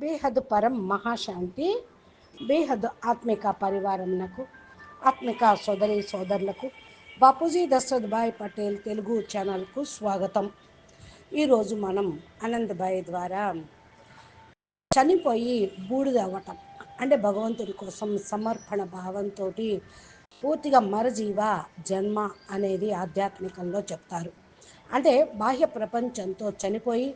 బేహద్ పరం మహాశాంతి బేహద్ ఆత్మిక పరివారంకు ఆత్మిక సోదరి సోదరులకు బాపూజీ దశరథ్ భాయ్ పటేల్ తెలుగు ఛానల్కు స్వాగతం. ఈరోజు మనం ఆనంద్ ద్వారా చనిపోయి బూడిద అవ్వటం అంటే భగవంతుడి కోసం సమర్పణ భావంతో పూర్తిగా మరజీవ జన్మ అనేది ఆధ్యాత్మికంలో చెప్తారు. అంటే బాహ్య ప్రపంచంతో చనిపోయి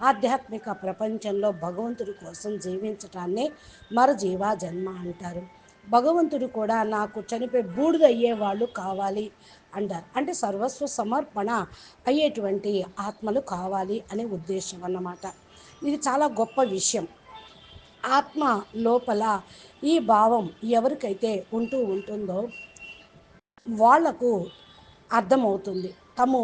ఆధ్యాత్మిక ప్రపంచంలో భగవంతుడి కోసం జీవించటాన్ని మరజీవ జన్మ అంటారు. భగవంతుడు కూడా నాకు చనిపోయి బూడిద అయ్యే వాళ్ళు కావాలి అంటారు. అంటే సర్వస్వ సమర్పణ అయ్యేటువంటి ఆత్మలు కావాలి అనే ఉద్దేశం అన్నమాట. ఇది చాలా గొప్ప విషయం. ఆత్మ లోపల ఈ భావం ఎవరికైతే ఉంటూ ఉంటుందో వాళ్ళకు అర్థమవుతుంది. తము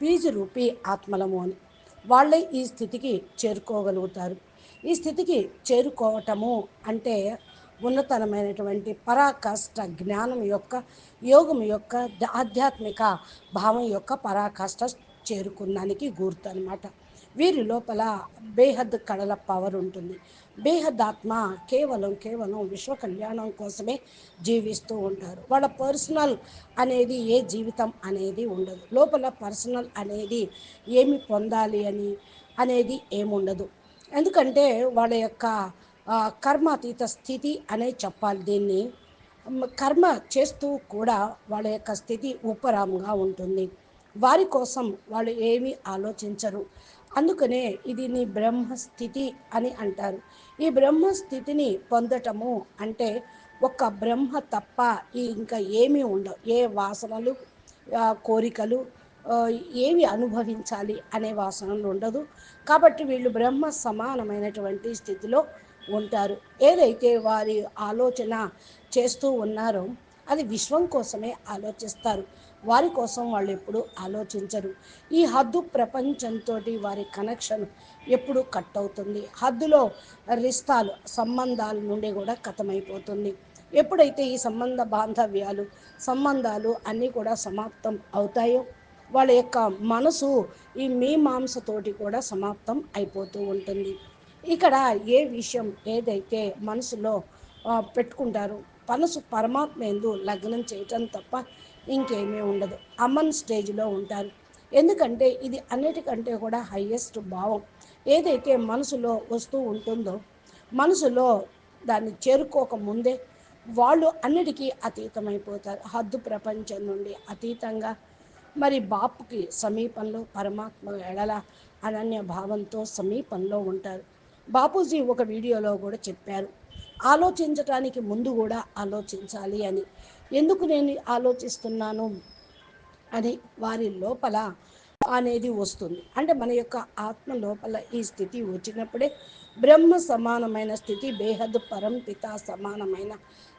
బీజరూపి ఆత్మలము అని. వాళ్ళే ఈ స్థితికి చేరుకోగలుగుతారు. ఈ స్థితికి చేరుకోవటము అంటే ఉన్నతమైనటువంటి పరాకాష్ట జ్ఞానం యొక్క యోగం యొక్క ఆధ్యాత్మిక భావం యొక్క పరాకాష్ట చేరుకున్నానికి గుర్తు అనమాట వీరి లోపల బేహద్ కళల పవర్ ఉంటుంది. బేహద్ ఆత్మ కేవలం కేవలం విశ్వ కళ్యాణం కోసమే జీవిస్తూ ఉంటారు. వాళ్ళ పర్సనల్ అనేది ఏ జీవితం అనేది ఉండదు. లోపల పర్సనల్ అనేది ఏమి పొందాలి అని అనేది ఏముండదు. ఎందుకంటే వాళ్ళ యొక్క కర్మాతీత స్థితి అనే చెప్పాలి దీన్ని. కర్మ చేస్తూ కూడా వాళ్ళ యొక్క స్థితి ఉపరాముగా ఉంటుంది. వారి కోసం వాళ్ళు ఏమీ ఆలోచించరు. అందుకనే ఇది నీ బ్రహ్మస్థితి అని అంటారు. ఈ బ్రహ్మస్థితిని పొందటము అంటే ఒక బ్రహ్మ తప్ప ఇంకా ఏమీ ఉండవు. ఏ వాసనలు కోరికలు ఏవి అనుభవించాలి అనే వాసనలు ఉండదు. కాబట్టి వీళ్ళు బ్రహ్మ సమానమైనటువంటి స్థితిలో ఉంటారు. ఏదైతే వారి ఆలోచన చేస్తూ ఉన్నారో అది విశ్వం కోసమే ఆలోచిస్తారు. వారి కోసం వాళ్ళు ఎప్పుడు ఆలోచించరు. ఈ హద్దు ప్రపంచంతో వారి కనెక్షన్ ఎప్పుడు కట్ అవుతుంది. హద్దులో రిస్తాలు సంబంధాల నుండి కూడా కథమైపోతుంది. ఎప్పుడైతే ఈ సంబంధ బాంధవ్యాలు సంబంధాలు అన్నీ కూడా సమాప్తం అవుతాయో వాళ్ళ యొక్క మనసు ఈ మీమాంసతోటి కూడా సమాప్తం అయిపోతూ ఉంటుంది. ఇక్కడ ఏ విషయం ఏదైతే మనసులో పెట్టుకుంటారో మనసు పరమాత్మ ఎందు లగ్నం చేయటం తప్ప ఇంకేమీ ఉండదు. అమన్ స్టేజ్లో ఉంటారు. ఎందుకంటే ఇది అన్నిటికంటే కూడా హయ్యెస్ట్ భావం. ఏదైతే మనసులో వస్తూ ఉంటుందో మనసులో దాన్ని చేరుకోక ముందే వాళ్ళు అన్నిటికీ అతీతమైపోతారు. హద్దు ప్రపంచం నుండి అతీతంగా. మరి బాపుకి సమీపంలో పరమాత్మ ఎడల అనన్య భావంతో సమీపంలో ఉంటారు. బాపూజీ ఒక వీడియోలో కూడా చెప్పారు. ఆలోచించటానికి ముందు కూడా ఆలోచించాలి అని. ఎందుకు నేను ఆలోచిస్తున్నాను అని వారి లోపల అనేది వస్తుంది. అంటే మన యొక్క ఆత్మ లోపల ఈ స్థితి వచ్చినప్పుడే బ్రహ్మ సమానమైన స్థితి బేహద్ పరంపిత సమానమైన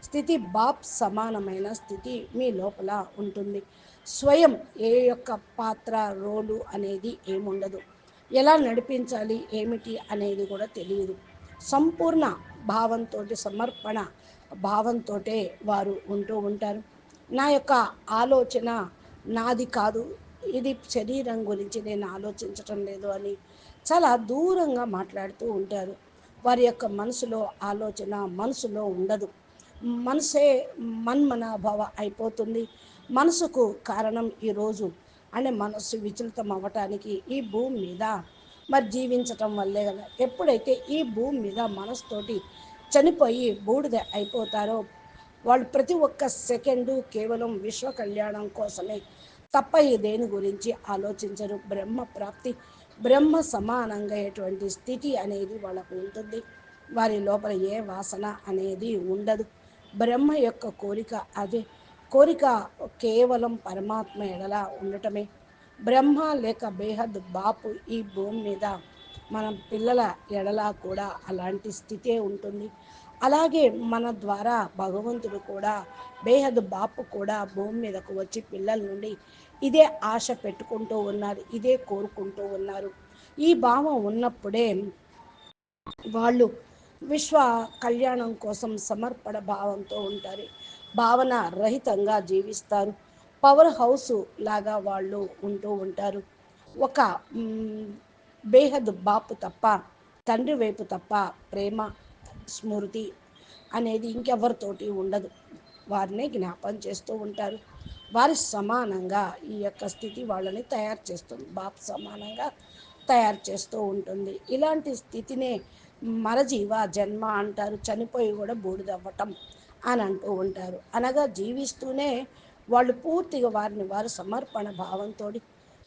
స్థితి బాప్ సమానమైన స్థితి మీ లోపల ఉంటుంది. స్వయం ఏ యొక్క పాత్ర రోలు అనేది ఏముండదు. ఎలా నడిపించాలి ఏమిటి అనేది కూడా తెలియదు. సంపూర్ణ భావంతో సమర్పణ భావంతో వారు ఉంటూ ఉంటారు. నా యొక్క ఆలోచన నాది కాదు. ఇది శరీరం గురించి నేను ఆలోచించటం లేదు అని చాలా దూరంగా మాట్లాడుతూ ఉంటారు. వారి యొక్క మనసులో ఆలోచన మనసులో ఉండదు. మనసే మన్మనాభావ అయిపోతుంది. మనసుకు కారణం ఈరోజు అనే మనసు విచలితం అవ్వటానికి ఈ భూమి మీద మరి జీవించటం వల్లే కదా. ఎప్పుడైతే ఈ భూమి మీద మనసుతోటి చనిపోయి బూడిద అయిపోతారో వాళ్ళు ప్రతి ఒక్క సెకండు కేవలం విశ్వ కళ్యాణం కోసమే తప్ప ఈ దేని గురించి ఆలోచించరు. బ్రహ్మ ప్రాప్తి బ్రహ్మ సమానంగా అయ్యేటువంటి స్థితి అనేది వాళ్ళకు ఉంటుంది. వారి లోపల ఏ వాసన అనేది ఉండదు. బ్రహ్మ యొక్క కోరిక అదే. కోరిక కేవలం పరమాత్మ ఎడలా ఉండటమే. బ్రహ్మ లేక బేహద్ బాపు ఈ భూమి మీద మనం పిల్లల ఎడలా కూడా అలాంటి స్థితే ఉంటుంది. అలాగే మన ద్వారా భగవంతుడు కూడా బేహద్ బాపు కూడా భూమి మీదకు వచ్చి పిల్లల నుండి ఇదే ఆశ పెట్టుకుంటూ ఉన్నారు ఇదే కోరుకుంటూ ఉన్నారు. ఈ భావం ఉన్నప్పుడే వాళ్ళు విశ్వ కళ్యాణం కోసం సమర్పణ భావంతో ఉంటారు. భావన రహితంగా జీవిస్తారు. పవర్ హౌస్ లాగా వాళ్ళు ఉంటూ ఉంటారు. ఒక బేహద్ బాపు తప్ప తండ్రి వైపు తప్ప ప్రేమ స్మృతి అనేది ఇంకెవరితోటి ఉండదు. వారిని జ్ఞాపం చేస్తూ ఉంటారు. వారి సమానంగా ఈ యొక్క స్థితి వాళ్ళని తయారు చేస్తుంది. బాపు సమానంగా తయారు చేస్తూ ఉంటుంది. ఇలాంటి స్థితినే మరజీవ జన్మ అంటారు. చనిపోయి కూడా బూడిదవ్వటం అని అంటూ ఉంటారు. అనగా జీవిస్తూనే వాళ్ళు పూర్తిగా వారిని వారు సమర్పణ భావంతో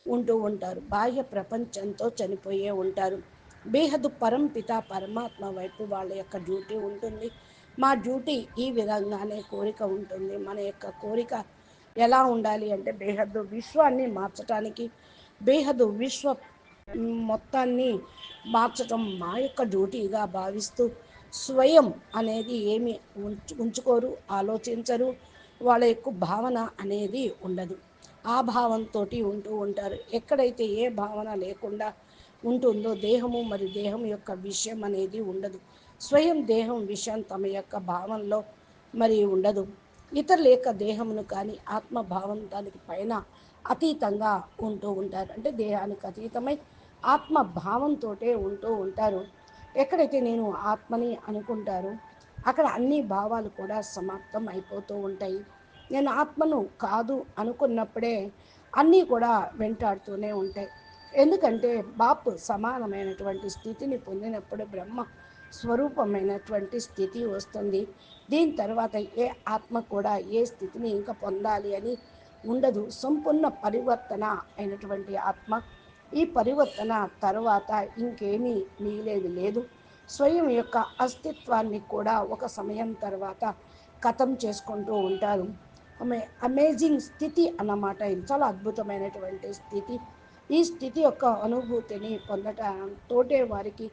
ఉంటూ ఉంటారు. బాహ్య ప్రపంచంతో చనిపోయే ఉంటారు. బేహదు పరంపిత పరమాత్మ వైపు వాళ్ళ యొక్క డ్యూటీ ఉంటుంది. మా డ్యూటీ ఈ విధంగానే కోరిక ఉంటుంది. మన యొక్క కోరిక ఎలా ఉండాలి అంటే బేహద్దు విశ్వాన్ని మార్చడానికి బేహదు విశ్వ మొత్తాన్ని మార్చటం మా యొక్క డ్యూటీగా భావిస్తూ స్వయం అనేది ఏమి ఉంచు ఉంచుకోరు ఆలోచించరు. వాళ్ళ యొక్క భావన అనేది ఉండదు. ఆ భావంతో ఉంటూ ఉంటారు. ఎక్కడైతే ఏ భావన లేకుండా ఉంటుందో దేహము మరి దేహం యొక్క విషయం అనేది ఉండదు. స్వయం దేహం విషయం తమ యొక్క భావంలో మరి ఉండదు. ఇతరుల యొక్క దేహమును కానీ ఆత్మభావం దానికి పైన అతీతంగా ఉంటూ ఉంటారు. అంటే దేహానికి అతీతమై ఆత్మ భావంతో ఉంటూ ఉంటారు. ఎక్కడైతే నేను ఆత్మని అనుకుంటారో అక్కడ అన్ని భావాలు కూడా సమాప్తం అయిపోతూ ఉంటాయి. నేను ఆత్మను కాదు అనుకున్నప్పుడే అన్నీ కూడా వెంటాడుతూనే ఉంటాయి. ఎందుకంటే బాపు సమానమైనటువంటి స్థితిని పొందినప్పుడు బ్రహ్మ స్వరూపమైనటువంటి స్థితి వస్తుంది. దీని తర్వాత ఏ ఆత్మ కూడా ఏ స్థితిని ఇంకా పొందాలి అని ఉండదు. సంపూర్ణ పరివర్తన అయినటువంటి ఆత్మ. ఈ పరివర్తన తర్వాత ఇంకేమీ మిగిలేది లేదు. స్వయం యొక్క అస్తిత్వాన్ని కూడా ఒక సమయం తర్వాత కథం చేసుకుంటూ ఉంటారు. అమే అమేజింగ్ స్థితి అన్నమాట. ఇది చాలా అద్భుతమైనటువంటి స్థితి. ఈ స్థితి యొక్క అనుభూతిని పొందటం తోటే వారికి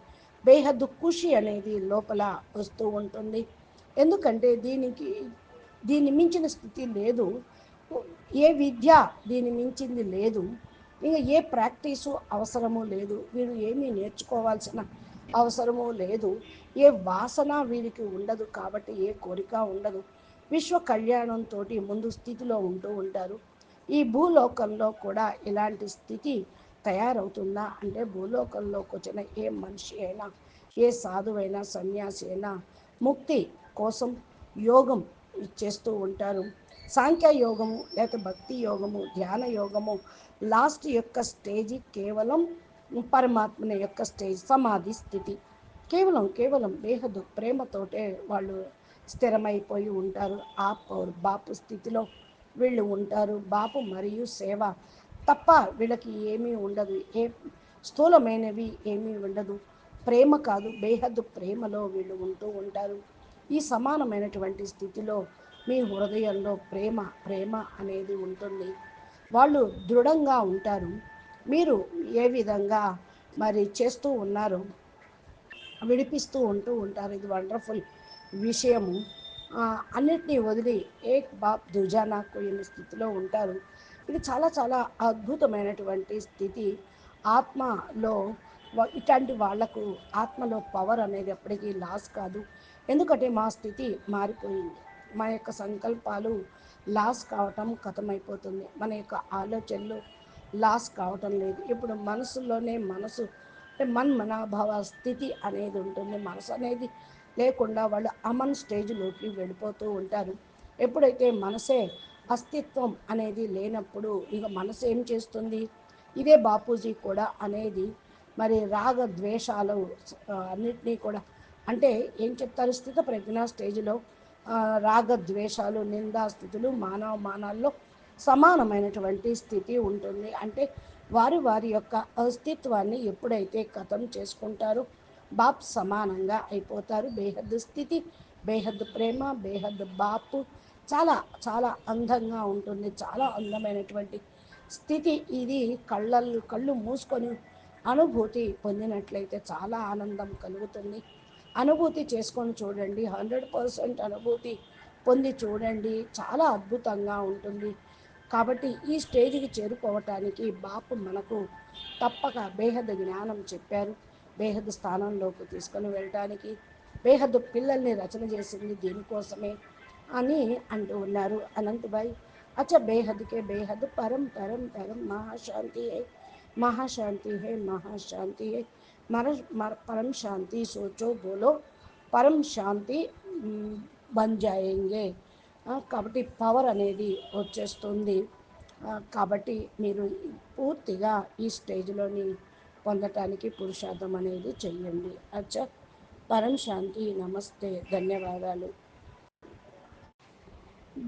బేహద్దు ఖుషి అనేది లోపల వస్తూ ఉంటుంది. ఎందుకంటే దీనికి దీన్ని మించిన స్థితి లేదు. ఏ విద్య దీన్ని మించింది లేదు. ఇంకా ఏ ప్రాక్టీసు అవసరము లేదు. వీరు ఏమీ నేర్చుకోవాల్సిన అవసరమో లేదు. ఏ వాసన వీరికి ఉండదు కాబట్టి ఏ కోరిక ఉండదు. విశ్వ కళ్యాణంతో ముందు స్థితిలో ఉంటూ ఉంటారు. ఈ భూలోకంలో కూడా ఇలాంటి స్థితి తయారవుతుందా? అంటే భూలోకంలోకి వచ్చిన ఏ మనిషి అయినా ఏ సాధువైనా సన్యాసి అయినా ముక్తి కోసం యోగం చేస్తూ ఉంటారు. సాంఖ్య యోగము భక్తి యోగము ధ్యాన యోగము లాస్ట్ యొక్క స్టేజి కేవలం పరమాత్మని యొక్క స్టేజ్ సమాధి స్థితి. కేవలం కేవలం బేహదు ప్రేమతోటే వాళ్ళు స్థిరమైపోయి ఉంటారు. ఆ పౌర్ బాపు స్థితిలో వీళ్ళు ఉంటారు. బాపు మరియు సేవ తప్ప వీళ్ళకి ఏమీ ఉండదు. ఏ స్థూలమైనవి ఏమీ ఉండదు. ప్రేమ కాదు బేహద్దు ప్రేమలో వీళ్ళు ఉంటూ ఉంటారు. ఈ సమానమైనటువంటి స్థితిలో మీ హృదయంలో ప్రేమ ప్రేమ అనేది ఉంటుంది. వాళ్ళు దృఢంగా ఉంటారు. మీరు ఏ విధంగా మరి చేస్తూ ఉన్నారు? విడిపిస్తూ ఉంటూ ఉంటారు. ఇది వండర్ఫుల్ విషయము. అన్నిటినీ వదిలి ఏక్ బాప్ దుజానా ఎన్ని స్థితిలో ఉంటారు. ఇది చాలా చాలా అద్భుతమైనటువంటి స్థితి. ఆత్మలో ఇట్లాంటి వాళ్ళకు ఆత్మలో పవర్ అనేది ఎప్పటికీ లాస్ కాదు. ఎందుకంటే మా స్థితి మారిపోయింది. మా యొక్క సంకల్పాలు లాస్ కావటం కథమైపోతుంది. మన యొక్క ఆలోచనలు లాస్ కావటం లేదు. ఇప్పుడు మనసులోనే మనసు అంటే మన్ మనాభావ స్థితి అనేది ఉంటుంది. మనసు అనేది లేకుండా వాళ్ళు అమన్ స్టేజ్లోకి వెళ్ళిపోతూ ఉంటారు. ఎప్పుడైతే మనసే అస్తిత్వం అనేది లేనప్పుడు ఇక మనసు ఏం చేస్తుంది? ఇదే బాపూజీ కూడా అనేది మరి రాగ ద్వేషాలు అన్నిటినీ కూడా అంటే ఏం చెప్తారు? స్థిత ప్రజ్ఞ స్టేజ్లో రాగ ద్వేషాలు నిందా స్థితులు మానవ మానాల్లో సమానమైనటువంటి స్థితి ఉంటుంది. అంటే వారు వారి యొక్క అస్తిత్వాన్ని ఎప్పుడైతే కథం చేసుకుంటారో బాప్ సమానంగా అయిపోతారు. బేహద్ స్థితి బేహద్ ప్రేమ బేహద్దు బాపు చాలా చాలా అందంగా ఉంటుంది. చాలా అందమైనటువంటి స్థితి ఇది. కళ్ళల్లో కళ్ళు మూసుకొని అనుభూతి పొందినట్లయితే చాలా ఆనందం కలుగుతుంది. అనుభూతి చేసుకొని చూడండి. హండ్రెడ్ పర్సెంట్ అనుభూతి పొంది చూడండి. చాలా అద్భుతంగా ఉంటుంది. కాబట్టి ఈ స్టేజ్కి చేరుకోవటానికి బాపు మనకు తప్పక బేహద జ్ఞానం చెప్పారు. బేహద స్థానంలోకి తీసుకొని వెళ్ళటానికి బేహద్ పిల్లల్ని రచన చేసింది దీనికోసమే అని అంటూ ఉన్నారు అనంతబాయ్. అచ్చ బేహద్కే బేహద్ పరం పరం పరం. మహాశాంతి హే మహాశాంతి హే మహాశాంతి హే. మర మర పరం శాంతి సోచో బోలో. పరం శాంతి బన్ జాయేంగే కాబట్టి పవర్ అనేది వచ్చేస్తుంది. కాబట్టి మీరు పూర్తిగా ఈ స్టేజ్లోని పొందటానికి పురుషార్థం అనేది చెయ్యండి. అచ్చా. పరం శాంతి. నమస్తే. ధన్యవాదాలు.